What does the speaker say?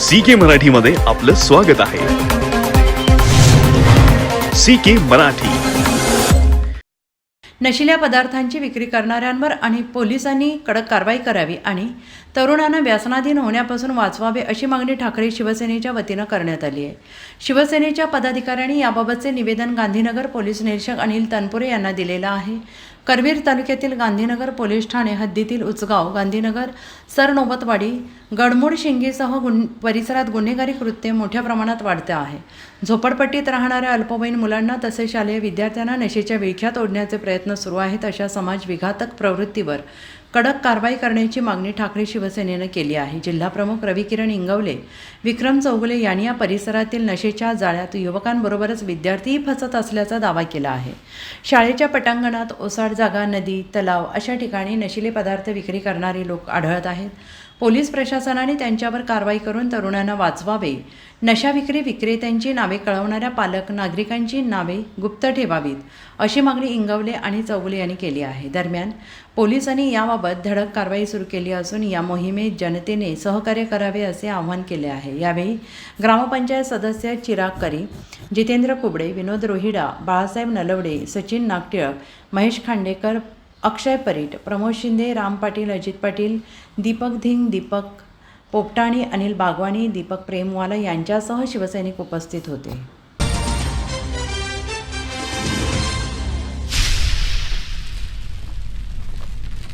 C के मराठीमध्ये आपलं स्वागत आहे. सी के मराठी. नशिल्या पदार्थांची विक्री करणाऱ्यांवर आणि पोलिसांनी कडक कारवाई करावी आणि तरुणांना व्यसनाधीन होण्यापासून वाचवावे अशी मागणी ठाकरे शिवसेनेच्या वतीनं करण्यात आली आहे. शिवसेनेच्या पदाधिकाऱ्यांनी याबाबतचे निवेदन गांधीनगर पोलीस निरीक्षक अनिल तनपुरे यांना दिलेलं आहे. करवीर तालुक्यातील गांधीनगर पोलीस ठाणे हद्दीतील उचगाव गांधीनगर सरनोबतवाडी गडमूड शिंगेसह गुन परिसरात गुन्हेगारी कृत्य मोठ्या प्रमाणात वाढते आहे झोपडपट्टीत राहणाऱ्या अल्पवयीन मुलांना तसेच शालेय विद्यार्थ्यांना नशेच्या विळख्यात ओढण्याचे प्रयत्न सुरू आहेत अशा समाज विघातक प्रवृत्तीवर. कडक कारवाई करण्याची मागणी ठाकरे शिवसेनेनं केली आहे. जिल्हाप्रमुख रविकिरण इंगवले विक्रम चौगुले यांनी या परिसरातील नशेच्या जाळ्यात युवकांबरोबरच विद्यार्थीही फसत असल्याचा दावा केला आहे. शाळेच्या पटांगणात ओसाड जागा नदी तलाव अशा ठिकाणी नशिले पदार्थ विक्री करणारे लोक आढळत आहेत. पोलीस प्रशासनाने त्यांच्यावर कारवाई करून तरुणांना वाचवावे. नशा विक्री विक्रेत्यांची नावे कळवणाऱ्या पालक नागरिकांची नावे गुप्त ठेवावीत अशी मागणी इंगवले आणि चौगुले यांनी केली आहे. दरम्यान पोलिसांनी याबाबत धडक कारवाई सुरू केली असून या मोहिमेत जनतेने सहकार्य करावे असे आवाहन केले आहे. यावेळी ग्रामपंचायत सदस्य चिराग करी जितेंद्र कुबडे विनोद रोहिडा बाळासाहेब नलवडे सचिन नागटिळक महेश खांडेकर अक्षय परीट प्रमोद शिंदे राम पाटील अजित पाटील दीपक धिंग दीपक पोपटाणी अनिल बागवानी दीपक प्रेमवाला यांच्यासह शिवसैनिक उपस्थित होते.